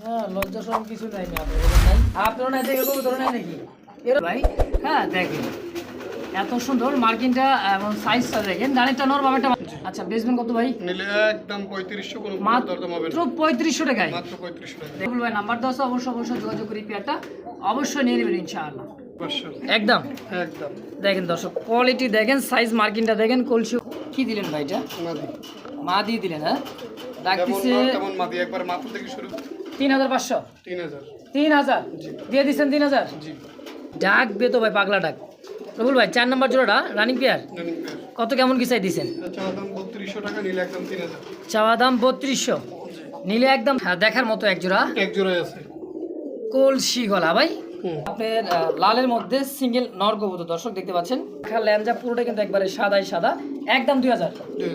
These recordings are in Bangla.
হ্যাঁ লজ্জা সরম কিছু নাই আপনার নাই? দেখে কবুতর নাই নাকি? এর ভাই হ্যাঁ দেখেন এত সুন্দর মার্কিনটা এবং সাইজটা দেখেন ডানেরটা নর বামেরটা আচ্ছা বেসবেন কত ভাই? নিলে একদম পঁয়ত্রিশশো কোনো মাত্র না। পঁয়ত্রিশশো টাকায়? মাত্র পঁয়ত্রিশশো টাকা। দেখুন ভাই নাম্বার দেওয়া অবশ্যই অবশ্যই যোগাযোগ করি পেয়ারটা অবশ্যই নিয়ে নেবেন ইনশাআল্লাহ। একদম? একদম। দেখেন দর্শক কোয়ালিটি দেখেন সাইজ মার্কিনটা দেখেন কলসি কি দিলেন ভাইটা মা দিয়ে দিলেন হ্যাঁ? ডাকতেছে তেমন মাদি। একবার মাত্র থেকে শুরু তিন হাজার পাঁচশো? তিন হাজার। দিয়ে দিচ্ছেন তিন হাজার? তো ভাই পাগলা ডাক। রবুল ভাই চার নম্বর জোড়াটা রানিং পেয়ার কত কেমন কি চাই দিছেন? চাওয়া দাম বত্রিশশো নিলে একদম হ্যাঁ, দেখার মতো এক জোড়া। এক জোড়ায় আছে। কলসি গলা ভাই। আপনার লালের মধ্যে সিঙ্গেল নর কবুতর দর্শক দেখতে পাচ্ছেন। ল্যাঞ্জা পুরোটা কিন্তু একবারে সাদাই সাদা। একদম দুই হাজার। দুই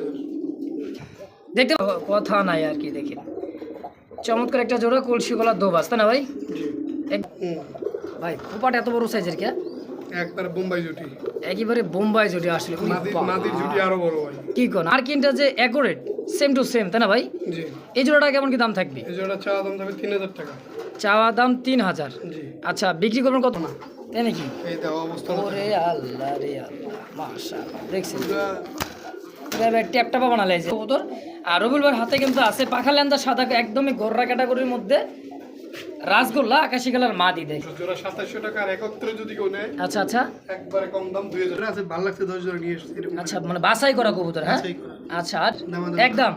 দেখতে কথা নাই আর কি দেখেন চমৎকার একটা জোড়া কলসি গলা দোবাস তাই না ভাই? ভাই খোপাটা এত বড় সাইজের কে একবার বোম্বাই জুটি। একেবারে বোম্বাই জুটি আসলে মাদির জুটি আরও বড় কি কোন? আর কিনটা যে অ্যাকোরেট সেম টু সেম তাই না ভাই? জি। এই জোড়াটা কেমন কি দাম থাকবে? এই জোড়া চাওয়া দাম থাকবে তিন হাজার টাকা। চাওয়া দাম তিন হাজার। জি। আচ্ছা বিক্রি করবেন কত? না তাই নাকি? এই দেওয়া অবস্থা ওরে আল্লাহ রে আল্লাহ মাশাআল্লাহ দেখছেন? পুরা ট্যাপটা পাবা না কবুতর। আর ভাইয়ের হাতে কিন্তু আছে পাখা ল্যান্দা সাদা একদমই গররা ক্যাটাগরির মধ্যে। রাসগোল্লা আকাশি কালার মা দি দেয় জোড়া সাতাশশো টাকা আর একত্রে যদি কেউ নেয় আচ্ছা আচ্ছা। একবারে কম দাম দুই হাজার। আছে ভালো লাগছে দশ জোড়া নিয়ে এসেছি আচ্ছা মানে বাছাই করা কবুতর হ্যাঁ? আচ্ছা আর একদম।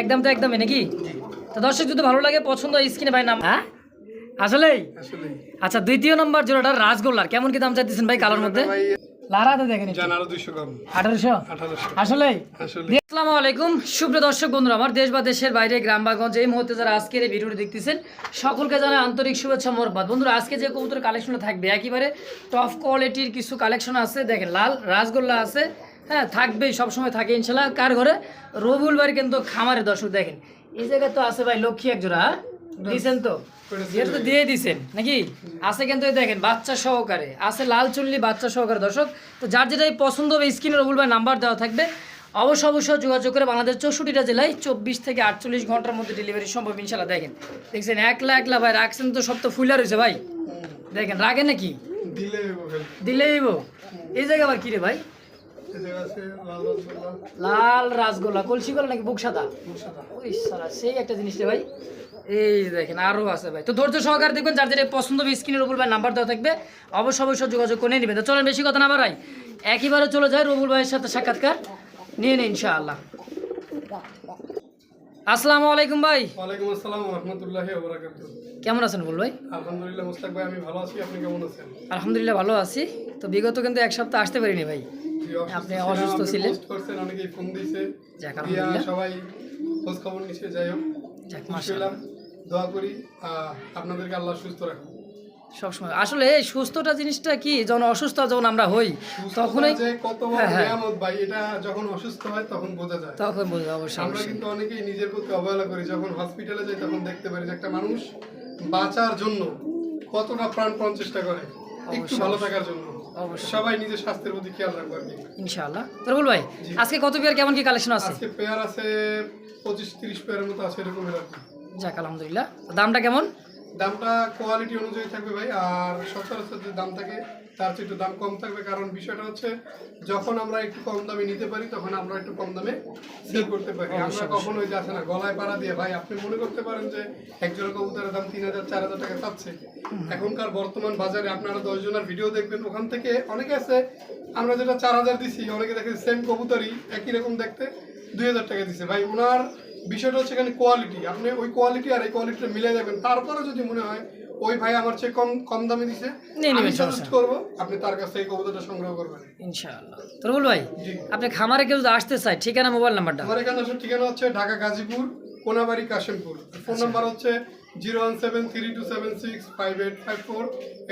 একদম। তো একদমই নাকি? জি। তো দর্শক যদি ভালো লাগে পছন্দ স্ক্রিনে ভাই নাম হ্যাঁ? আসলেই? আসলে আচ্ছা দ্বিতীয় নম্বর জোড়াটা রাসগোল্লার। কেমন কি দাম চাইতেছেন ভাই কালার মধ্যে? লারাতে দেখেন জান আরও দুইশো কম। আঠারোশো? আঠারোশো। আসলেই? আসলে আসসালামু আলাইকুম। সুপ্রিয় দর্শক বন্ধুরা আমার দেশ বা দেশের বাইরে গ্রাম বা গঞ্জে এই মুহূর্তে যারা আজকের এই ভিডিওটি দেখতেছেন সকলকে জানাই আন্তরিক শুভেচ্ছা মোরবাদ বন্ধুরা আজকে যে কবুতর কালেকশনটা থাকবে একেবারে টপ কোয়ালিটির কিছু কালেকশন আছে। দেখেন লাল রাসগোল্লা আছে। হ্যাঁ থাকবেই সবসময় থাকে ইনশাল্লাহ। কার ঘরে? রবুল বাড়ি কিন্তু খামারে দর্শক দেখেন। এই জায়গায় তো আছে ভাই লক্ষ্মী এক জোড়া হ্যাঁ? দিছেন তো? যেহেতু তো দিয়ে দিছেন নাকি? আছে কিন্তু দেখেন বাচ্চা সহকারে। আছে লাল চুল্লি বাচ্চা সহকারে। দর্শক তো যার যেটাই পছন্দ হবে স্ক্রিনে রবুল ভাই নাম্বার দেওয়া থাকবে। অবশ্য অবশ্যই যোগাযোগ করে বাংলাদেশ চৌষট্টিটা জেলায় চব্বিশ থেকে আটচল্লিশ ঘণ্টার মধ্যে ডেলিভারি সম্ভব ইনশাল্লাহ দেখেন দেখছেন একলা একলা ভাই রাখছেন তো সব তো ফুলা রয়েছে ভাই। দেখেন রাগে নাকি? দিলেই এই জায়গা আবার কি রে ভাই? লাল রসগোল্লা। কলসি গোল্লা নাকি বুক সাদা? ওই সারা সেই একটা জিনিস রে ভাই। এই দেখেন আরও আছে ভাই। তো ধৈর্য সহকারে দেখবেন যার যেটা পছন্দ হবে স্ক্রিনের উপর ভাই নাম্বার দেওয়া থাকবে। অবশ্য অবশ্যই যোগাযোগ করে নেবেন। তো চলেন বেশি কথা না বাড়াই। একইবারে চলে যায় রবুল ভাইয়ের সাথে সাক্ষাৎকার। নিয়ে নিন ইনশাআল্লাহ। আসসালামু আলাইকুম ভাই। ওয়ালাইকুম আসসালাম রহমতুল্লাহি ওবরাকাতুহ কেমন আছেন রবুল ভাই? আলহামদুলিল্লাহ মুস্তাক ভাই আমি ভালো আছি। আপনি কেমন আছেন? আলহামদুলিল্লাহ ভালো আছি। তো বিগত কিন্তু এক সপ্তাহ আসতে পারিনি ভাই। আপনি অসুস্থ ছিলেন? করছেন অনেকেই ফোন দিয়েছে। যাক, আলহামদুলিল্লাহ। সবাই খোঁজ খবর নিচ্ছে যাই হোক। যাক, মাশাআল্লাহ। দোয়া করি আপনাদেরকে আল্লাহ সুস্থ রাখুন সবসময়। আসলে এই সুস্থটা জিনিসটা কি? যখন অসুস্থ যখন আমরা হই তখনই হ্যাঁ, হ্যাঁ। নিয়ামত ভাই এটা যখন অসুস্থ হয় তখন বোঝা যায়। তখন বুঝব অবশ্যই আমরা কিন্তু অনেকেই নিজের প্রতি অবহেলা করি। যখন হসপিটালে যাই তখন দেখতে পারি যে একটা মানুষ বাঁচার জন্য কতটা প্রাণপণ চেষ্টা করে একটু ভালো থাকার জন্য। অবশ্যই। সবাই নিজের স্বাস্থ্যের প্রতি খেয়াল রাখবে। আর ইনশাআল্লাহ ভাই আজকে কত পেয়ার কেমন কি কালেকশন আছে? আজকে পেয়ার আছে পঁচিশ তিরিশ পেয়ারের মতো আছে কি। যাক আলহামদুলিল্লাহ। দামটা কেমন? দামটা কোয়ালিটি অনুযায়ী থাকবে ভাই আর সচরাচর যে দাম থাকে তার চেয়ে একটু দাম কম থাকবে। কারণ বিষয়টা হচ্ছে যখন আমরা একটু কম দামে নিতে পারি তখন আমরা একটু কম দামে সেল করতে পারি। আমরা কখনো ওই যে আসে না গলায় পাড়া দিয়ে। ভাই আপনি মনে করতে পারেন যে এক জোড়া কবুতরের দাম তিন হাজার চার হাজার টাকা চাচ্ছে। এখনকার বর্তমান বাজারে আপনারা দশ জনের ভিডিও দেখবেন ওখান থেকে অনেকে আছে আমরা যেটা চার হাজার দিছি অনেকে দেখে সেম কবুতরই একই রকম দেখতে দুই হাজার টাকা দিছে। ভাই ওনার বিষয়টা হচ্ছে এখানে কোয়ালিটি আপনি ওই কোয়ালিটি আর এই কোয়ালিটিটা মিলে যাবেন তারপরে যদি মনে হয় ওই ভাই আমার চেয়ে কম কম দামে দিছে আমি সাজেস্ট করব আপনি তার কাছ থেকে কবুতরটা সংগ্রহ করবেন। ইনশাআল্লাহ। তো রবুল ভাই আপনি খামারে কেউ যদি আসতে চায় ঠিকানা মোবাইল নাম্বারটা আমার এখানে আসলে ঠিকানা হচ্ছে ঢাকা গাজীপুর কোনাবাড়ি কাশিমপুর। ফোন নাম্বার হচ্ছে zero one seven three two seven six five eight five four.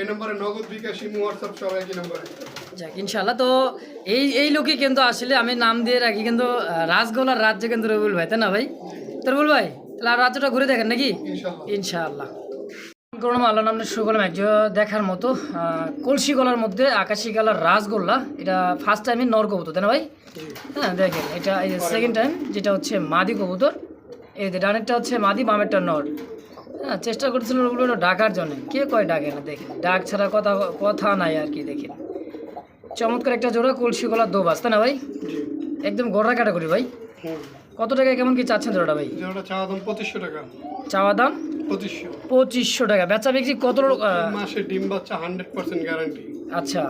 এই নম্বরে নগদ বিকাশ ইমো হোয়াটসঅ্যাপ সব একই নম্বরে। যাক ইনশাআল্লাহ। তো এই এই লোকই কিন্তু আসলে আমি নাম দিয়ে রাখি কিন্তু রাজগোলার রাজ্য কিন্তু রবুল ভাই তাই না ভাই? তো রবুল ভাই তাহলে আর রাজ্যটা ঘুরে দেখেন নাকি? ইনশাআল্লাহ। করলাম আল্লাহ নামে শুরু করলাম একজন দেখার মতো কলসি গলার মধ্যে আকাশি গলার রাসগোল্লা এটা ফার্স্ট টাইমে নর কবুতর তাই না ভাই? হ্যাঁ দেখেন এটা এই সেকেন্ড টাইম যেটা হচ্ছে মাদি কবুতর এই যে ডানেরটা হচ্ছে মাদি বামেরটা নর। হ্যাঁ চেষ্টা করছিল ওগুলো ডাকার জন্য। কে কয় ডাকে না দেখেন ডাক ছাড়া কথা কথা নাই আর কি দেখেন চমৎকার একটা জোড়া কলসি গলা দো বাস তাই না ভাই? একদম গড়া ক্যাটাগরি ভাই। কত টাকায় কেমন কি চাচ্ছেন জোড়াটা ভাই? যেটা চাওয়া দাম পঁচিশশো টাকা। চাওয়া দাম? পঁচিশশো। পঁচিশশো টাকা। বেচা বিক্রি কত মাসে ডিম বাচ্চা হান্ড্রেড পার্সেন্ট গ্যারান্টি আচ্ছা।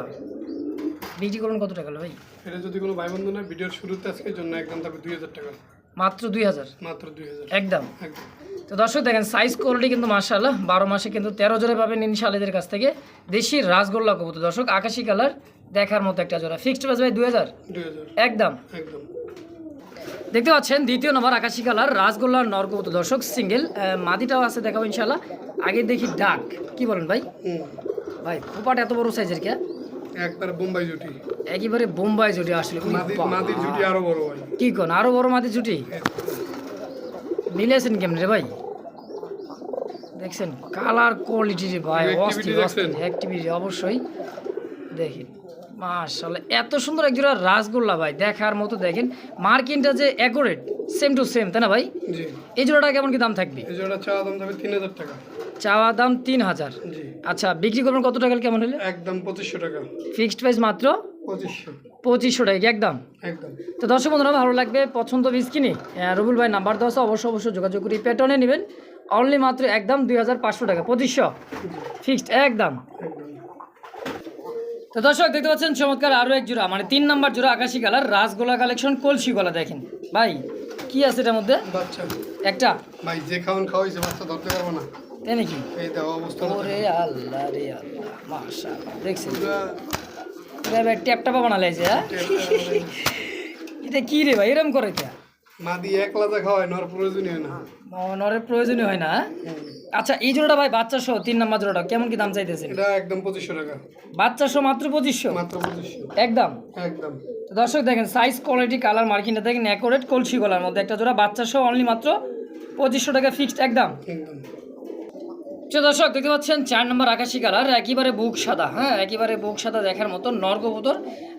বিক্রি করুন কত টাকা ভাই? এটা যদি কোনো ভাই বন্ধু না ভিডিওর শুরুতে আজকে জন্য একদম থাকবে দুই হাজার টাকা। মাত্র দুই হাজার? মাত্র দুই হাজার। একদম? একদম। তো দর্শক দেখেন সাইজ কোয়ালিটি কিন্তু মার্শাল্লাহ বারো মাসে কিন্তু তেরো জোড়া পাবেন ইনশাল্লাদের কাছ থেকে। দেশি রাসগোল্লা কবুতর। দর্শক আকাশি কালার দেখার মতো একটা জোড়া। ফিক্সড প্রাইস ভাই দুই হাজার? একদম। দেখতে পাচ্ছেন দ্বিতীয় নম্বর আকাশি কালার রাসগোল্লার নর কবুতর। দর্শক সিঙ্গেল মাদিটাও আছে দেখাবো ইনশাল্লাহ আগে দেখি ডাক। কি বলেন ভাই? ভাই খোপাটা এত বড় সাইজের কে একবার বোম্বাই জুটি। একেবারে বোম্বাই জুটি আসলে। মাদির জুটি আরও বড় হয়। কি কোন? আরও বড় মাদি জুটি? মিলেছেন কেমন রে ভাই? দেখছেন কালার কোয়ালিটি রে ভাই অস্থির অস্থির অ্যাক্টিভিটি অবশ্যই। দেখেন মাশাআল্লাহ এত সুন্দর একজোড়া রাসগোল্লা ভাই দেখার মতো দেখেন। মার্কিনটা যে অ্যাকোরেট সেম টু সেম তাই না ভাই? জি। এই জোড়াটা কেমন কি দাম থাকবে? এই জোড়া চাওয়া দাম থাকবে তিন হাজার টাকা। চাওয়া দাম তিন হাজার। জি। আচ্ছা বিক্রি করবেন কত টাকা কেমন হলে? একদম পঁচিশশো টাকা। ফিক্সড প্রাইস মাত্র পঁচিশশো। টাকা একদম? তো দর্শক বন্ধুরা ভালো লাগবে পছন্দ বীজ কিনে রবুল ভাই নাম্বার দেওয়া আছে অবশ্যই অবশ্যই যোগাযোগ করি প্যাটার্নে নেবেন। অনলি মাত্র একদম দুই হাজার পাঁচশো টাকা পঁচিশশো? ফিক্সড একদম। তো দর্শক দেখতে পাচ্ছেন চমৎকার আরও এক জোড়া মানে তিন নাম্বার জোড়া আকাশি কালার রাসগোলা কালেকশন কলসি গলা দেখেন। ভাই কি আছে এটার মধ্যে? বাচ্চা। একটা? ভাই যে খাওয়ান খাওয়াইছে বাচ্চা ধরতে পারব না। তাই নাকি? এই অবস্থা ওরে আল্লাহ রে আল্লাহ মাশা দেখছেন? ভাই ট্যাপটা হ্যাঁ? এটা কি রে ভাই? এরম করে কে? মাদি এক লাদা খাওয়ায় নর প্রয়োজনীয় না। নরের প্রয়োজনীয় হয় না? আচ্ছা এই জোড়াটা ভাই বাচ্চা সহ তিন নাম্বার জোড়াটা কেমন কি দাম চাইতেছেন? এটা একদম পঁচিশশো টাকা। বাচ্চা সহ মাত্র পঁচিশশো? মাত্র পঁচিশশো। একদম? একদম। দর্শক দেখেন সাইজ কোয়ালিটি কালার মার্কিংটা দেখেন অ্যাকোরেট কলসি গলার মধ্যে। একটা জোড়া বাচ্চা সহ অনলি মাত্র পঁচিশশো টাকা ফিক্সড একদম? একদম। দর্শক দেখতে পাচ্ছেন চার নম্বর আকাশি কালার একেবারে বুক সাদা হ্যাঁ একেবারে বুক সাদা দেখার মতো নরকবুতর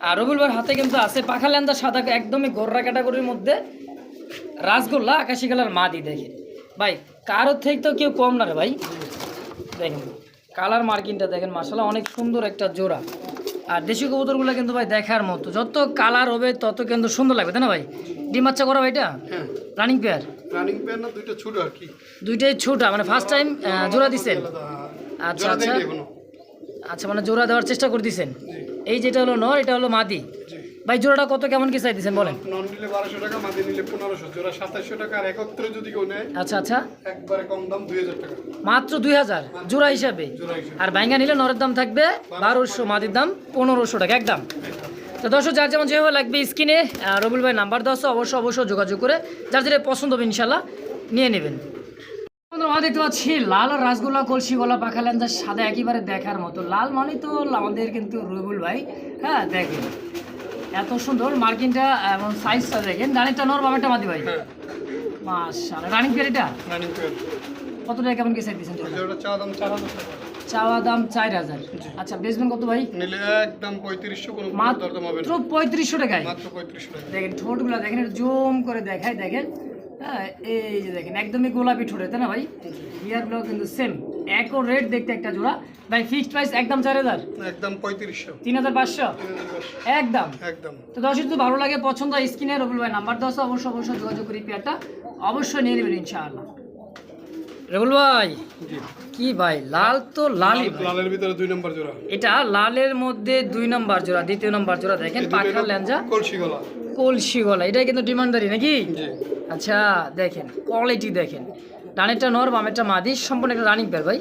আর রবিবার হাতে কিন্তু আছে পাখা ল্যান্দা সাদা একদমই গোর্রা ক্যাটাগরির মধ্যে। রাসগোল্লা আকাশি কালার মাদি দেখে ভাই কারোর থেকে তো কেউ কম না রে ভাই। দেখেন কালার মার্কিংটা দেখেন মাসালা অনেক সুন্দর একটা জোড়া। আর দেশি কবুতরগুলো কিন্তু ভাই দেখার মতো যত কালার হবে তত কিন্তু সুন্দর লাগবে তাই না ভাই? ডিম বাচ্চা করা ভাই এটা? হ্যাঁ। রানিং পেয়ার রানিং পেয়ার না? দুইটা ছোট আর কি? দুইটাই ছোটা মানে ফার্স্ট টাইম জোড়া হ্যাঁ। আচ্ছা, আচ্ছা। আচ্ছা মানে জোড়া দেওয়ার চেষ্টা করে দিছেন? এই যেটা হলো নর এটা হলো মাদি? ভাই জোড়াটা কত কেমন কি চাইতেছেন বলেন? নন নিলে বারোশো টাকা মাদি নিলে পনেরোশো। জোড়া সাতাশশো টাকা আর একত্রে যদি কেউ নেয় আচ্ছা আচ্ছা। একবারে কম দাম দুই হাজার টাকা। মাত্র দুই হাজার? জোড়া হিসাবে? আর বাইঙ্গা নিলে নরের দাম থাকবে বারোশো মাদির দাম পনেরোশো টাকা একদম। তো দর্শক যার যেমন যেভাবে লাগবে স্ক্রিনে রবুল ভাই নাম্বার দেওয়া আছে, অবশ্যই অবশ্যই যোগাযোগ করে যার যেটা পছন্দ হবে ইনশাল্লাহ নিয়ে নেবেন। আমরা দেখতে পাচ্ছি লাল আর রাসগোল্লা কলসি গলা পাখা ল্যাঞ্জা সাদা একেবারে দেখার মতো। লাল মানে তো আমাদের কিন্তু রবিউল ভাই হ্যাঁ দেখেন। এত সুন্দর মার্কিনটা এবং সাইজটা দেখেন। ডানেরটা নর বামেরটা মাদি ভাই। হ্যাঁ। মাশাআল্লাহ। রানিং পেয়ার এটা কত টাকা কেমন কি চাই দিয়েছেন চাওয়া দাম চার হাজার। আচ্ছা বেচবেন কত ভাই? নিলে একদম পঁয়ত্রিশশো মাত্র পঁয়ত্রিশশো টাকায়? মাত্র পঁয়ত্রিশশো টাকা দেখেন ঠোঁটগুলো দেখেন জুম করে দেখায় দেখেন। হ্যাঁ এই যে দেখেন একদমই গোলাপি ঠোঁটে তাই না ভাই? ইয়ারগুলো কিন্তু সেম একও রেট দেখতে একটা জোড়া। ভাই ফিক্সড প্রাইস একদম চার হাজার? একদম পঁয়ত্রিশশো। তিন হাজার পাঁচশো। একদম? একদম। তো দর্শক যদি ভালো লাগে পছন্দ স্ক্রিনে রবিল ভাই নাম্বার দশ অবশ্যই অবশ্যই যোগাযোগ করি পেয়ারটা। অবশ্যই নিয়ে নেবেন ইনশাআল্লাহ। রবুল ভাই? কি ভাই লাল তো লালই লালের ভিতরে দুই নম্বর জোড়া। এটা লালের মধ্যে দুই নম্বর জোড়া দ্বিতীয় নম্বর জোড়া দেখেন হলো ল্যাঞ্জা। কলসি গলা। কলসি গলা এটা কিন্তু ডিমান্ডারি নাকি? আচ্ছা দেখেন কোয়ালিটি দেখেন। ডানেরটা নর বামেরটা মাদি সম্পূর্ণ একটা রানিং পেয়ার ভাই।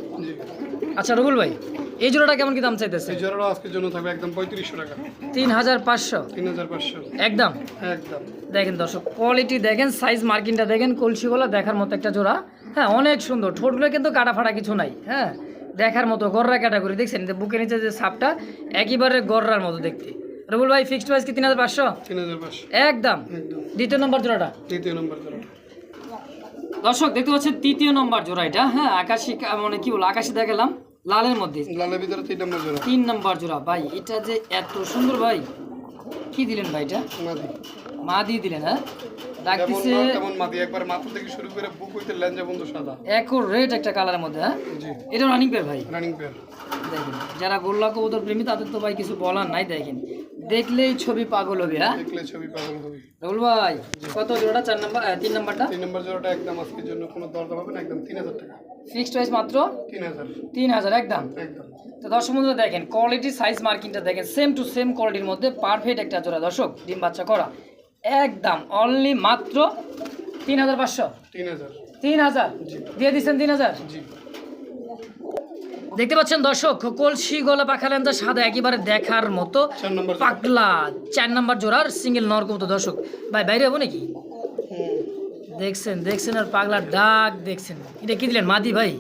আচ্ছা রবুল ভাই এই জোড়াটা কেমন কি দাম চাইতেছে? এই জোড়াটা আজকের জন্য থাকবে একদম পঁয়ত্রিশশো টাকা। তিন হাজার পাঁচশো? তিন হাজার পাঁচশো। একদম? একদম। দেখেন দর্শক কোয়ালিটি দেখেন সাইজ মার্কিংটা দেখেন কলসি গলা দেখার মতো একটা জোড়া। হ্যাঁ অনেক সুন্দর। ঠোঁটগুলো কিন্তু কাটা ফাটা কিছু নাই হ্যাঁ? দেখার মতো গররা ক্যাটাগরি দেখছেন? যে বুকের নিচে যে সাপটা একেবারে গররার মতো দেখতে। রবুল ভাই ফিক্সড প্রাইস কি তিন হাজার পাঁচশো? তিন হাজার পাঁচশো। একদম। দ্বিতীয় নম্বর জোড়াটা? তৃতীয় নম্বর জোড়া। দর্শক দেখতে পাচ্ছেন তৃতীয় নম্বর জোড়া এটা হ্যাঁ? আকাশি মানে কি বলব আকাশি দেখালাম লালের মধ্যে। লালের ভিতরে তিন নম্বর জোড়া। তিন নম্বর জোড়া ভাই এটা যে এত সুন্দর ভাই। কি দিলেন ভাই এটা? মাদি। মা দিয়ে দিলেন হ্যাঁ? ডাকতেছে যেমন মাদি? একবার মাথা থেকে শুরু করে বুক হইতে লেঞ্জা বন্ধু সাদা। রেড একটা কালারের মধ্যে হ্যাঁ? এটা রানিং পেয়ার ভাই। রানিং পেয়ার দেখেন যারা গোল্লা কবুতর প্রেমী তাদের তো ভাই কিছু বলার নাই দেখেন। দেখলেই ছবি পাগল হবে হ্যাঁ? দেখলে ছবি পাগল হবে। রাহুল ভাই কত জোড়াটা চার নাম্বার তিন নাম্বারটা তিন নম্বর জোড়াটা একদম আজকের জন্য কোনো দরদাম হবে না একদম তিন হাজার টাকা। ফিক্সড প্রাইস মাত্র? তিন হাজার। তিন হাজার একদম? একদম। তো দর্শক বন্ধুরা দেখেন কোয়ালিটি সাইজ মার্কিংটা দেখেন সেম টু সেম কোয়ালিটির মধ্যে পারফেক্ট একটা জোড়া দর্শক। ডিম বাচ্চা করা। একদম অনলি মাত্র তিন হাজার পাঁচশো। তিন হাজার। দিয়ে দিচ্ছেন তিন হাজার? দেখতে পাচ্ছেন দর্শক কলসি গলা পাখা লেন্সা সাদা একেবারে দেখার মতো চার নম্বর পাগলা চার নাম্বার জোড়ার সিঙ্গেল নর কবুতর দর্শক। ভাই বাইরে হব নাকি? দেখছেন দেখছেন আর পাগলা ডাক দেখছেন। এটা কি দিলেন মাদি ভাই?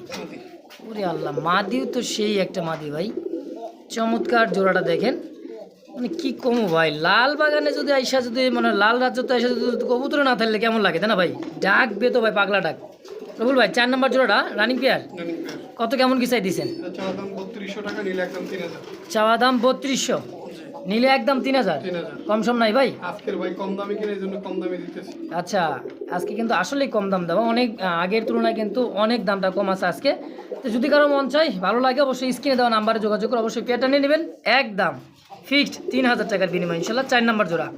ওরে আল্লাহ মাদিও তো সেই একটা মাদি ভাই। চমৎকার জোড়াটা দেখেন। মানে কি কমো ভাই? লাল বাগানে যদি আইসা যদি মানে লাল রাজ্য তো আইসা যদি কবুতরে না থাকলে কেমন লাগে তাই না ভাই? ডাকবে তো ভাই পাগলা ডাক। রবুল ভাই চার নাম্বার জোড়াটা রানিং পেয়ার কত কেমন কি চাই এটা চাওয়া দাম বত্রিশশো নিলে একদম তিন হাজার। কম সম নাই ভাই? আজকের ভাই কম দামে কিনে জন্য কম দামে দিতেছি। আচ্ছা আজকে কিন্তু আসলেই কম দাম দেওয়া অনেক আগের তুলনায় কিন্তু অনেক দামটা কম আছে আজকে। তো যদি কারও মন চাই ভালো লাগে অবশ্যই স্ক্রিনে দেওয়া নাম্বারে যোগাযোগ করে অবশ্যই পেটা নিয়ে নেবেন। একদম। ফিক্সড তিন হাজার টাকার বিনিময় ইনশাল্লাহ চার নম্বর জোড়া।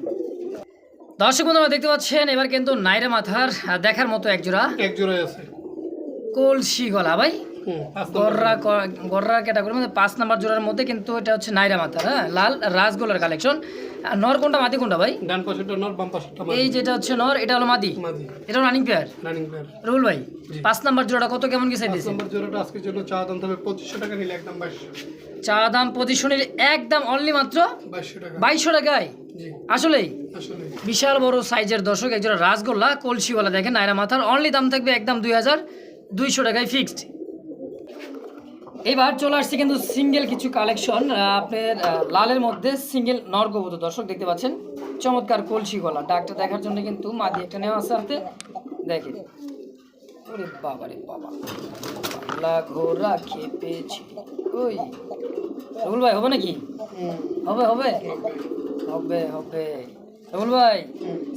দর্শক বন্ধুরা দেখতে পাচ্ছেন এবার কিন্তু নাইরা মাথার দেখার মতো এক জোড়া। এক জোড়া আছে। কলসি গলা ভাই। গররা গররা ক্যাটাগরি মধ্যে পাঁচ নাম্বার জোড়ার মধ্যে কিন্তু এটা হচ্ছে নাইরা মাথার হ্যাঁ? লাল রাজগোলার কালেকশন নর কোনটা? মাদি কোনটা ভাই? ডান পাশেরটা নর বাম পাশেরটা এই যেটা হচ্ছে নর এটা হলো মাদি। এটা running pair running pair rule ভাই পাঁচ নাম্বার জোড়া কত কেমন কি চাই পাঁচ দিয়েছে? নম্বর জোড়াটা আজকের জন্য চাওয়া দাম তবে পঁচিশশো টাকা নিলে একদম বাইশশো। চা দাম পজিশনের একদম অনলি মাত্র বাইশশো টাকা। বাইশশো টাকায়? আসলেই? বিশাল বড় সাইজের দর্শক একজোড়া রাসগোল্লা কলসিওয়ালা দেখেন নাইরা মাথার অনলি দাম থাকবে একদম দুই হাজার দুইশো টাকায় ফিক্সড এবার চলে আসছে কিন্তু সিঙ্গেল কিছু কালেকশন আপনার লালের মধ্যে সিঙ্গেল নরগবত দর্শক দেখতে পাচ্ছেন। চমৎকার কলসি গলা ডাকটা দেখার জন্য কিন্তু মাদি একটা নেওয়া আছে হাতে। দেখেন। ওরে বাবা রে বাবা। ঘোড়া খেপেছে ওই। রুল ভাই হবে নাকি? হবে হবে? হবে হবে। রুল ভাই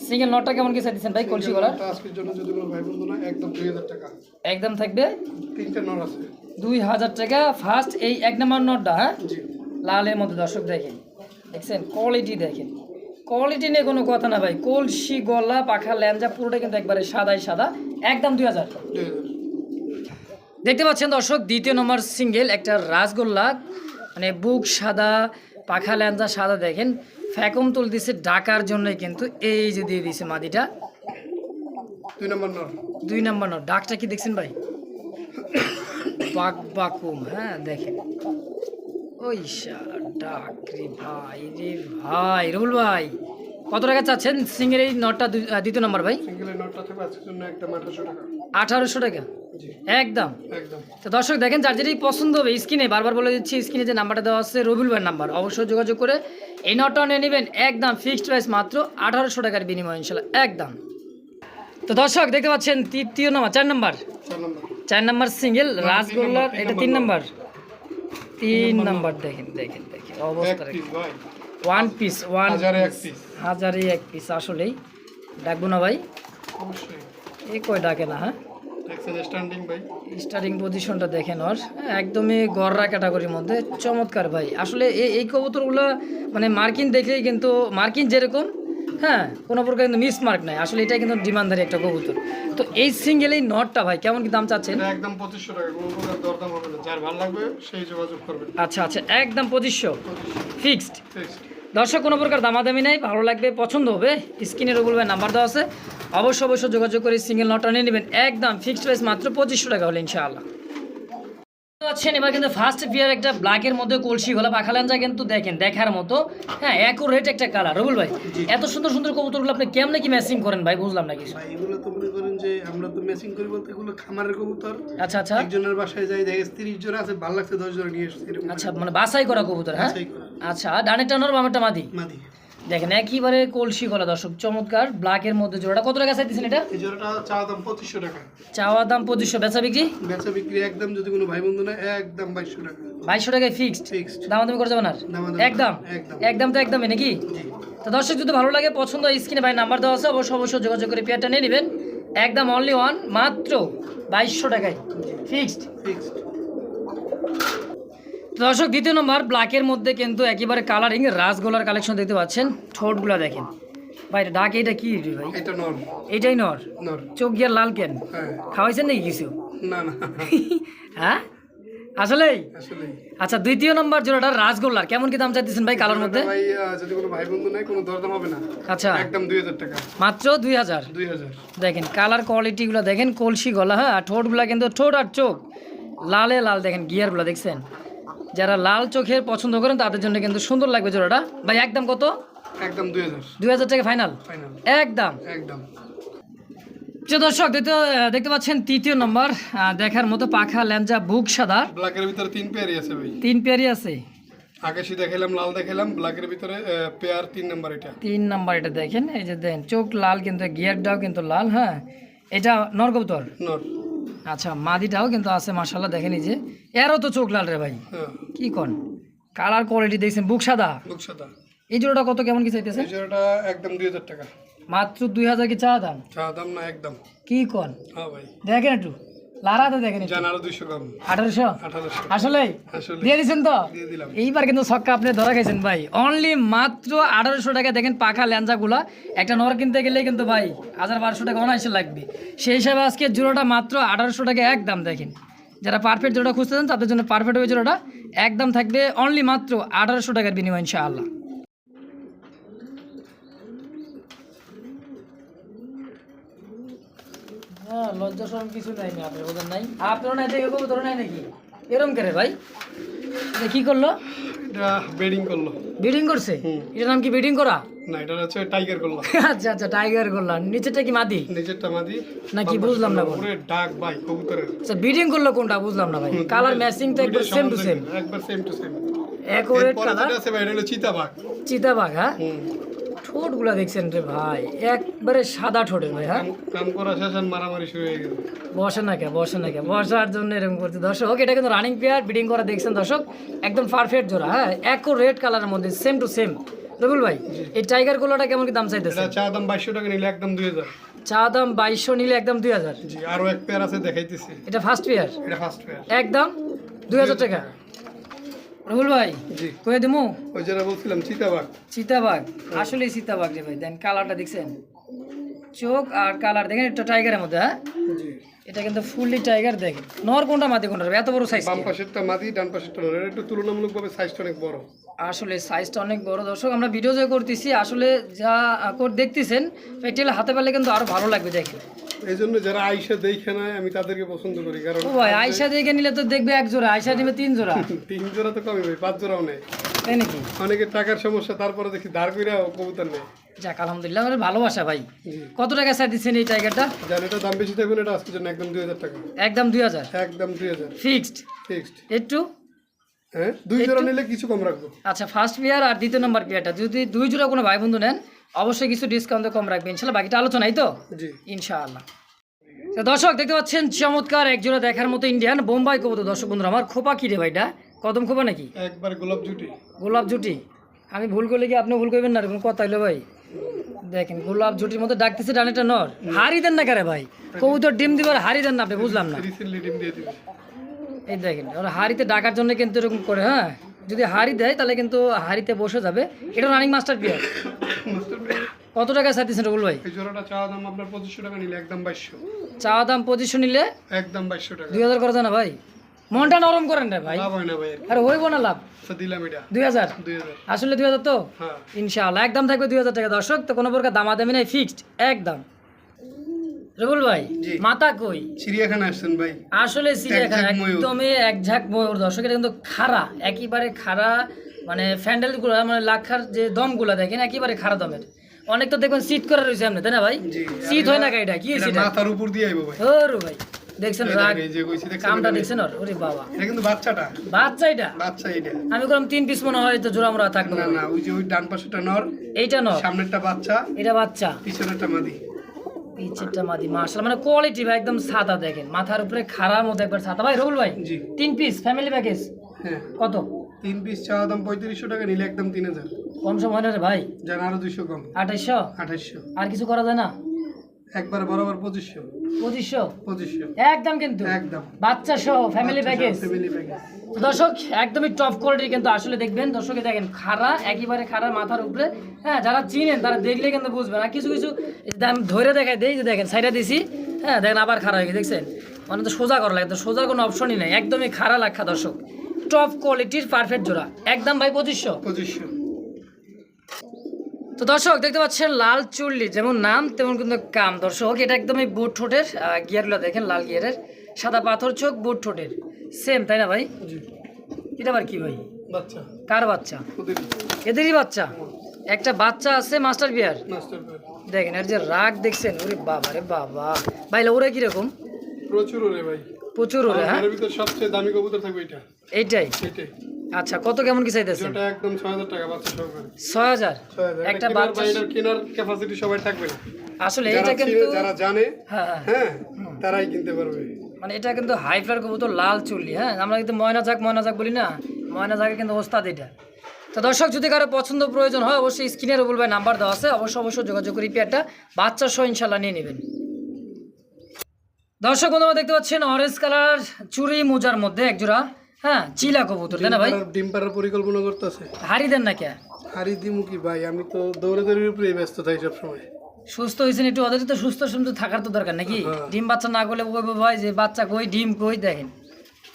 সিঙ্গেল নটটা কেমন কি দিচ্ছেন ভাই কলসি এটা আজকের জন্য যদি কোনো ভাই বন্ধু না একদম দুই হাজার টাকা। একদম থাকবে? তিনটে নর আছে। দুই হাজার টাকা ফার্স্ট এই এক নম্বর নোটটা হ্যাঁ? লালের মধ্যে দর্শক দেখেন দেখছেন? কোয়ালিটি দেখেন। কোয়ালিটি নিয়ে কোনো কথা না ভাই। কলসি গলা পাখা ল্যাঞ্জা পুরোটা কিন্তু একবারে সাদাই সাদা একদম দুই হাজার। দেখতে পাচ্ছেন দর্শক দ্বিতীয় নম্বর সিঙ্গেল একটা রাসগোল্লা মানে বুক সাদা পাখা ল্যাঞ্জা সাদা দেখেন। ফ্যাকম তুল দিছে ডাকার জন্যই কিন্তু এই যে দিয়ে দিছে মাদিটা। দুই নম্বর নর দুই নম্বর নট ডাকটা কি দেখছেন ভাই? বাক বাকুম হ্যাঁ দেখেন। ওই ডাক রে ভাই রে ভাই। রুল ভাই কত টাকা চাচ্ছেন সিঙ্গের এই নটটা দ্বিতীয় নম্বর ভাই? আঠারোশো টাকা। একদম? তো দর্শক দেখেন যার যেটি পছন্দ হবে স্ক্রিনে বারবার বলে দিচ্ছি স্ক্রিনে যে নাম্বারটা দেওয়া আছে রবিউল ভাইয়ের নাম্বার অবশ্যই যোগাযোগ করে এই নটটা নিয়ে নেবেন একদম ফিক্সড প্রাইস মাত্র আঠারোশো টাকার বিনিময় ইনশাল্লাহ একদম। তো দর্শক দেখতে পাচ্ছেন তৃতীয় নম্বর। চার নম্বর। চার নম্বর সিঙ্গেল তিন রাসগোল্লার এটা তিন। নাম্বার। তিন নাম্বার দেখেন দেখেন দেখেন অবস্থা ওয়ান পিস ওয়ান হাজারে এক পিস আসলেই। ডাকবো না ভাই? এ কয় ডাকে না হ্যাঁ? স্টার্টিং পজিশনটা দেখেন ওর। হ্যাঁ, একদমই গররা ক্যাটাগরির মধ্যে। চমৎকার ভাই। আসলে এই এই কবুতরগুলো মানে মার্কিন দেখলেই কিন্তু মার্কিন যেরকম হ্যাঁ কোনো প্রকার কিন্তু মিস মার্ক নাই। আসলে এটাই কিন্তু ডিমান্ডারি একটা কবুতর। তো এই সিঙ্গেল এই নটটা ভাই কেমন কি দাম চাচ্ছেন? একদম পঁচিশশো টাকা কোনো প্রকার দরদাম হবে না। যার ভালো লাগবে সেই যোগাযোগ করবেন আচ্ছা আচ্ছা একদম পঁচিশশো। ফিক্সড ফিক্সড দর্শক কোনো প্রকার দামাদামি নাই ভালো লাগবে পছন্দ হবে স্ক্রিনে রবুল ভাই নাম্বার দেওয়া আছে। অবশ্য অবশ্য যোগাযোগ করে সিঙ্গেল নটটা নিয়ে নেবেন। একদম ফিক্সড প্রাইস মাত্র পঁচিশশো টাকা হলে ইনশাআল্লাহ। পাচ্ছেন এবার কিন্তু ফার্স্ট পিয়ার একটা ব্ল্যাকের মধ্যে কলসি গলা পাখালাঞ্জা কিন্তু দেখেন দেখার মতো। হ্যাঁ অ্যাকুরেট একটা কালার রবুল ভাই এত সুন্দর সুন্দর কবুতরগুলো আপনি কেমনে কি ম্যাচিং করেন ভাই বুঝলাম না কিছু ভাই এগুলো তো মনে করেন যে আমরা তো ম্যাচিং করি বলতে এগুলো খামারের কবুতর। আচ্ছা আচ্ছা। একজনের বাসায় যাই দেখে তিরিশ জন আছে ভালো লাগছে দশ জন নিয়ে এসেছি আচ্ছা মানে বাছাই করা কবুতর হ্যাঁ? আচ্ছা ডানেরটা নর বামেরটা মাদি? মাদি। দেখেন একইবারে কলসি গলা দর্শক চমৎকার। ব্ল্যাকের মধ্যে জোড়াটা কত টাকা চাইতেছেন এটা? এই জোড়াটা চা দাম পঁচিশশো টাকা। চাওয়া দাম পঁচিশশো বেচা বিক্রি? বেচা বিক্রি একদম যদি কোনো ভাই বন্ধু নেয় একদম বাইশশো টাকা। বাইশশো টাকায় ফিক্সড ফিক্সড দাম দামি করে যাবেন আর একদম? একদম। একদম তো একদমই নাকি? তো দর্শক যদি ভালো লাগে পছন্দ স্ক্রিনে ভাই নাম্বার দেওয়া আছে অবশ্যই অবশ্যই যোগাযোগ করে পেয়ারটা নিয়ে নেবেন। একদম অনলি ওয়ান মাত্র বাইশশো টাকায়। ফিক্সড ফিক্সড দর্শক দ্বিতীয় নম্বর ব্ল্যাকের মধ্যে কিন্তু একেবারে কালারিং রাসগোলার কালেকশন দেখতে পাচ্ছেন। ঠোঁটগুলো দেখেন। ভাই ডাক এটা কি ভাই? এটা নর। এটাই নর? নর। চোখ গিয়ার লাল কেন? হ্যাঁ। খাওয়াইছেন নাকি কিছু? না না। হ্যাঁ? আসলেই? আসলে আচ্ছা দ্বিতীয় নম্বর জোড়াটা রাসগোল্লার। কেমন কি দাম চাইতেছেন ভাই কালার মধ্যে? ভাই যদি কোনো ভাই বন্ধু নেয় কোনো দরদাম হবে না। আচ্ছা। একদম টাকা। মাত্র দুই হাজার? দেখেন কালার কোয়ালিটিগুলো দেখেন কলসি গলা হ্যাঁ ঠোঁটগুলো কিন্তু ঠোঁট আর চোখ। লালে লাল দেখেন গিয়ারগুলো দেখছেন? যারা লাল চোখের পছন্দ করেন তাদের জন্য কিন্তু সুন্দর লাগবে জোড়াটা। ভাই একদম কত? একদম দুই হাজার। দুই হাজার টাকা ফাইনাল একদম। একদম। প্রিয় দর্শক দেখতে দেখতে পাচ্ছেন তৃতীয় নম্বর দেখার মতো পাখা ল্যাঞ্জা বুক সাদা। ব্ল্যাকের ভিতরে তিন পেয়ারই আছে ভাই। তিন পেয়ারই আছে। আকাশি দেখালাম লাল দেখালাম ব্ল্যাকের ভিতরে পেয়ার তিন নাম্বার এটা। তিন নাম্বার এটা দেখেন এই যে দেখেন চোখ লাল কিন্তু গিয়ারটাও কিন্তু লাল হ্যাঁ? এটা নরকবুতর নর। আচ্ছা মাদিটাও কিন্তু আছে মার্শাল্লাহ দেখেন যে। এরও তো চোখ লাল রে ভাই। হ্যাঁ। কি কন? কালার কোয়ালিটি দেখছেন বুক সাদা? বুক সাদা। এই জোড়াটা কত কেমন কি চাইতেছে এই জোড়াটা একদম দুই হাজার টাকা। মাত্র দুই হাজার কি চা দাম? চা দাম না একদম। কি কন? হ্যাঁ ভাই। দেখেন একটু। লারাতে দেখেন আঠারোশো? আসলে আসলে দিয়ে দিচ্ছেন তো? এইবার কিন্তু ছক্কা আপনি ধরা খাইছেন ভাই। অনলি মাত্র আঠারোশো টাকা দেখেন পাখা ল্যাঞ্জাগুলা। একটা নর কিনতে গেলে কিন্তু ভাই হাজার বারোশো টাকা অনায়াসে লাগবে। সেই হিসাবে আজকে জোড়াটা মাত্র আঠারোশো টাকা একদম দেখেন। যারা পারফেক্ট জোড়া খুঁজতেছেন তাদের জন্য পারফেক্ট ওই জোড়াটা একদম থাকবে। অনলি মাত্র আঠারোশো টাকার বিনিময় ইনশাআল্লাহ। হ্যাঁ লজ্জা সরম কিছু নাই আপনার নাই? আপনারও নাই দেখে কবুতর নাই নাকি? এরম করে ভাই? কি করল? এটা করল। বিডিং করছে। এটার নাম কি বিডিং করা? না এটা হচ্ছে টাইগার করল। আচ্ছা আচ্ছা টাইগার করলাম নিচেটা কি মাদি? নিচেরটা মাদি। না বুঝলাম না পুরো ডাক ভাই কবুতরের। আচ্ছা বিডিং করল কোনটা? বুঝলাম না ভাই। কালার ম্যাচিং তো একবার সেম টু সেম একবার সেম টু সেম এরপরে কালার আছে ভাই এটা হলো চিতাবাঘ। চিতাবাঘ হ্যাঁ? ঠোঁটগুলা দেখছেন রে ভাই? একবারে সাদা ঠোঁটের ভাই হ্যাঁ? কাম- করা শেষ মারামারি শুরু হয়ে গেছে। বসে না কে বসে না কে বসার জন্য এরকম করতে দর্শক এটা কিন্তু রানিং পেয়ার বিডিং করা দেখছেন দর্শক একদম পারফেক্ট জোড়া হ্যাঁ? একো রেড কালারের মধ্যে সেম টু সেম রবিউল ভাই এই টাইগার গুলোটা কেমন কি দাম চাইতেছে এটা চা দাম বাইশশো টাকা নিলে একদম দুই হাজার। চা দাম বাইশশো নিলে একদম দুই হাজার। জি আরও এক পেয়ার আছে দেখাইতেছি। এটা ফার্স্ট পেয়ার এটা ফার্স্ট পেয়ার একদম? দুই হাজার টাকা? রহুল ভাই কয়ে দেবো ওই যেটা বলছিলাম চিতাবাগ চিতাবাগ আসলে চিতাবাগ রে ভাই দেন কালারটা দেখছেন? চোখ আর কালার দেখেন এটা টাইগারের মধ্যে হ্যাঁ? এটা কিন্তু ফুললি টাইগার দেখেন। নর কোনটা মাদি কোনটা এত বড় সাইজ বাম পাশেরটা মাদি ডান পাশেরটা নর। এটা একটু তুলনামূলকভাবে সাইজটা অনেক বড়। আসলে সাইজটা অনেক বড়। দর্শক আমরা ভিডিও যে করতেছি। আসলে যা কর দেখতেছেন প্র্যাকটিক্যাল হাতে পেলে কিন্তু আরও ভালো লাগবে দেখেন এই জন্য যারা আইসা দেখে নেয় আমি তাদেরকে পছন্দ করি। কারণ ও ভাই আয়সা দেখে নিলে তো দেখবে এক জোড়া আয়সা নেবে তিন জোড়া। তিন জোড়া তো কমই ভাই পাঁচ জোড়াও নেই। তাই নাকি? অনেকের টাকার সমস্যা তারপরে দেখি দাঁড় কইরা কবুতর নেই যাক আলহামদুলিল্লাহ আমার ভালোবাসা ভাই। কত টাকা স্যার দিচ্ছেন এই টাইগারটা এটা দাম বেশি থাকবে এটা আজকের জন্য একদম দুই হাজার টাকা। একদম দুই হাজার? একদম দুই হাজার। ফিক্সড ফিক্সড একটু? দুই জোড়া নিলে কিছু কম রাখব। আচ্ছা ফার্স্ট পেয়ার আর দ্বিতীয় নম্বর পেয়ারটা যদি দুই জোড়া কোনো ভাই বন্ধু নেন অবশ্যই কিছু ডিসকাউন্ট কম রাখবে ইনশাল্লাহ বাকিটা আলোচনাই তো? জি। ইনশাআল্লাহ। তো দর্শক দেখতে পাচ্ছেন চমৎকার এক জোড়া দেখার মতো ইন্ডিয়ান বোম্বাই কবুতর। দর্শক বন্ধুরা আমার খোপা কি রে ভাইটা? কদম খোপা নাকি? একবার গোলাপ জুটি। গোলাপ জুটি। আমি ভুল করলে কি আপনি ভুল করবেন না কোনো কথা হইল ভাই? দেখেন গোলাপ জুটির মতো ডাকতেছে ডানেটা নর। হারি দেন না কারে ভাই? কবুতর ডিম দিবার হারি দেন না আপনি বুঝলাম না রিসেন্টলি ডিম দিয়ে দিবে এই দেখেন ওরা হাড়িতে ডাকার জন্য কিন্তু এরকম করে হ্যাঁ? যদি হাড়ি দেয় তাহলে কিন্তু হাড়িতে বসে যাবে। এটা রানিং মাস্টার পিয়ার কত টাকা সাথে রবুল ভাই? এই জোড়াটা চাওয়া দাম আপনার পঁচিশশো টাকা নিলে একদম বাইশশো। চাওয়া দাম নিলে? একদম বাইশশো টাকা। দুই হাজার করে দেয় না ভাই। মনটা নরম করেন রে ভাই। লাভ হয় না ভাই আরে হইব না লাভ। আচ্ছা দিলাম এটা। দুই হাজার? দুই হাজার। আসলে দুই হাজার তো? হ্যাঁ। ইনশাআল্লাহ একদম থাকবে দুই হাজার টাকা। দর্শক তো কোনো প্রকার দামাদামি নেই ফিক্সড একদম। রবুল ভাই। মাথা কই? চিড়িয়াখানা আসছেন ভাই। আসলে চিড়িয়াখানা একদমই এক ঝাঁক ময়ূর। দর্শক এটা কিন্তু খাড়া একেবারে খাড়া মানে ফ্যান্ডেলগুলো মানে লাখার যে দমগুলো দেখেন একেবারে খাড়া দমের। অনেক তো দেখবেন সিট করা রয়েছে এমনি তাই না ভাই? সিট হয় না গাড়িটা কি সিট? মাথার উপর দিয়ে আইবো ভাই। ওর ভাই দেখছেন রাগ? কামটা দেখছেন ওর? ওরে বাবা। এটা কিন্তু বাচ্চাটা। বাচ্চা এটা? বাচ্চা এটা। আমি করলাম তিন পিস মনে হয় তো জোড়া মোড়া থাকবে না না ওই যে ওই ডান পাশেটা নর এইটা ন সামনেরটা বাচ্চা এটা বাচ্চা। পিছনেরটা মাদি। পিছেরটা মাদি মার্শাল মানে কোয়ালিটি ভাই একদম সাদা দেখেন। মাথার উপরে খাড়ার মতো একবার সাদা। ভাই রবুল ভাই তিন পিস ফ্যামিলি প্যাকেজ হ্যাঁ। কত? তিন পিস চাওয়া দাম পঁয়ত্রিশশো টাকা নিলে একদম তিন হাজার। কম সময় ভাই? যান আরও দুইশো কম। আঠাইশশো? আঠাইশশো। আর কিছু করা যায় না? একবার বরাবর পঁচিশশো পঁচিশশো পঁচিশশো একদম কিন্তু। একদম। বাচ্চা সহ ফ্যামিলি প্যাকেজ ফ্যামিলি প্যাকেজ দর্শক একদমই টপ কোয়ালিটির কিন্তু আসলে দেখবেন। দর্শকে দেখেন খাড়া একেবারে খাড়া মাথার উপরে। হ্যাঁ যারা চিনেন তারা দেখলে কিন্তু বুঝবেন। আর কিছু কিছু আমি ধরে দেখাই দেই যে দেখেন সাইডে দিছি। হ্যাঁ দেখেন আবার খাড়া হয়ে গেছে দেখছেন? মানে তো সোজা করা লাগে তো সোজার কোনো অপশনই নেই। একদমই খাড়া লাখা দর্শক। টপ কোয়ালিটির পারফেক্ট জোড়া। একদম ভাই পঁচিশশো পঁচিশশো তো দর্শক দেখতে পাচ্ছেন লাল চুল্লি যেমন নাম তেমন কিন্তু কাম। দর্শক এটা একদমই বুট ঠোঁটের গিয়ারগুলো দেখেন লাল গিয়ারের। সাদা পাথর চোখ বুট ঠোঁটের। সেম তাই না ভাই? এটা আবার কি ভাই? বাচ্চা। কার বাচ্চা? এদেরই বাচ্চা? একটা বাচ্চা আছে মাস্টার বিয়ার দেখেন এর যে রাগ দেখছেন ওরে বাবা রে বাবা। ভাই ওরা কীরকম? প্রচুর ওরে ভাই। প্রচুর ওরে হ্যাঁ? সবচেয়ে দামি কবুতর থাকবে এটা। এইটাই। এটাই। আচ্ছা কত কেমন কি চাইতেছেন? যেটা একদম ছয় হাজার টাকা বাচ্চা সহকারে ছয় হাজার? ছয় হাজার। একটা একটা বাচ্চা এটার কেনার ক্যাপাসিটি সবাই থাকবে না। আসলে এটা কিন্তু যারা জানে হ্যাঁ হ্যাঁ। হ্যাঁ তারাই কিনতে পারবে। মানে এটা কিন্তু হাই ফ্লার কবুতর লাল চুল্লি হ্যাঁ? আমরা কিন্তু ময়না যাক ময়না যাক বলি না? ময়না যাকে কিন্তু ওস্তাদ এটা। তো দর্শক যদি কারও পছন্দ প্রয়োজন হয় অবশ্যই স্ক্রিনের বলবে নাম্বার দেওয়া আছে। অবশ্যই অবশ্যই যোগাযোগ করি পেয়ারটা বাচ্চা সহ ইনশাল্লাহ নিয়ে নেবেন। দর্শক বন্ধুরা দেখতে পাচ্ছেন অরেঞ্জ কালার চুরি মোজার মধ্যে একজোড়া হ্যাঁ চিলা কবুতর তাই না ভাই? ডিম পাড়ার- পরিকল্পনা করতেছে। হারি দেন না কে? হারি দিমু কি ভাই? আমি তো দৌড়াদৌড়ির উপরেই ব্যস্ত থাই সবসময়। সুস্থ হয়েছেন একটু? ওদের তো সুস্থ সুন্দর থাকার তো দরকার নাকি? হ্যাঁ। ডিম বাচ্চা না করলে বলব ভাই? যে বাচ্চা কই ডিম কই দেখেন।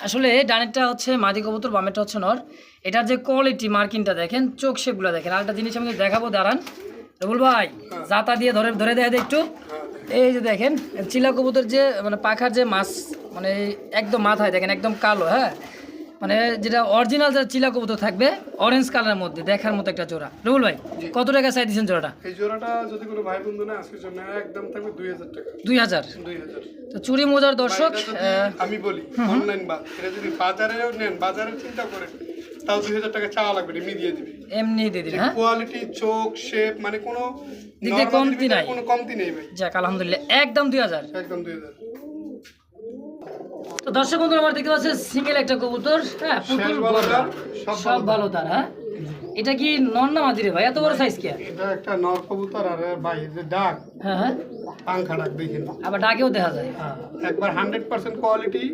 আসলে ডানেরটা হচ্ছে মাদি কবুতর বামেরটা হচ্ছে নর। এটার যে কোয়ালিটি মার্কিংটা দেখেন চোখ শেপগুলো দেখেন। আরেকটা জিনিস আমি দেখাবো দাঁড়ান। রবুল ভাই জাতা দিয়ে ধরে ধরে দেয় একটু। এই যে দেখেন চিলা কবুতর যে মানে পাখার যে মাছ মানে একদম মাথায় দেখেন একদম কালো হ্যাঁ? মানে যেটা অরিজিনাল যে চিলা কবুতর থাকবে অরেঞ্জ কালারের মধ্যে দেখার মতো একটা জোড়া। রবুল ভাই কত টাকা চাই দিয়েছেন জোড়াটা? এই জোড়াটা যদি কোনো ভাই বন্ধু না আজকের জন্য একদম থাকবে দুই হাজার টাকা। দুই হাজার? দুই হাজার। তো চুরি মোজার দর্শক আমি বলি অনলাইন বাদ এটা যদি বাজারেও নেন বাজারে চিন্তা করেন তাও দুই হাজার টাকা চাওয়া লাগবে এমনি দিয়ে দিবি। এমনি দিয়ে দিন হ্যাঁ? কোয়ালিটি চোখ শেপ মানে কোনো দিক কমতি নাই। কোনো কমতি নেই ভাই। যাক আলহামদুলিল্লাহ একদম দুই হাজার। একদম দুই হাজার। তো দর্শক বন্ধুরা আমার দেখতে পাচ্ছেন সিঙ্গেল একটা কবুতর। হ্যাঁ পুতুল সব ভালো তার হ্যাঁ? এটা কি নন না মাদিরে ভাই? এত বড় সাইজ কে এটা একটা নর কবুতর আর ভাই যে ডাক। হ্যাঁ হ্যাঁ। পাংখা ডাক দেখেন আবার ডাকেও দেখা যায়। একবার হান্ড্রেড পার্সেন্ট কোয়ালিটি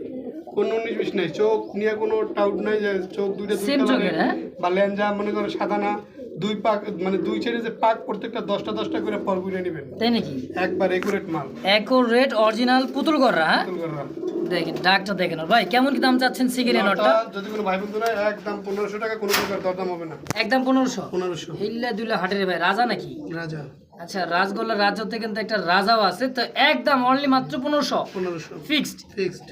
কোনো উনিশ বিশ নেই। চোখ নিয়ে কোনো টাউট নাই যে চোখ দুইটা colour চোখের, হ্যাঁ? বা লেঞ্জা মনে করে সাদা না দুই পাক মানে দুই ছেড়ে যে পাক প্রত্যেকটা দশটা দশটা করে পর বুঝে নেবেন। তাই নাকি? একবার একুরেট মাল। একো রেড অরিজিনাল পুতুল গড়রা হ্যাঁ? পুতুল গররা। দেখেন ডাকটা দেখেন ভাই কেমন কি দাম চাচ্ছেন সিঙ্গেল নটটা যদি কোনো ভাই বন্ধু নাই একদম পনেরোশো টাকা কোনো প্রকার দরদাম হবে না। একদম পনেরোশো? পনেরোশো। হিল্লা দুল্লা হাটের ভাই রাজা নাকি? রাজা। আচ্ছা রাজগোল্লার রাজ্যতে কিন্তু একটা রাজাও আছে তো একদম অনলি মাত্র পনেরোশো? পনেরোশো। Fixed fixed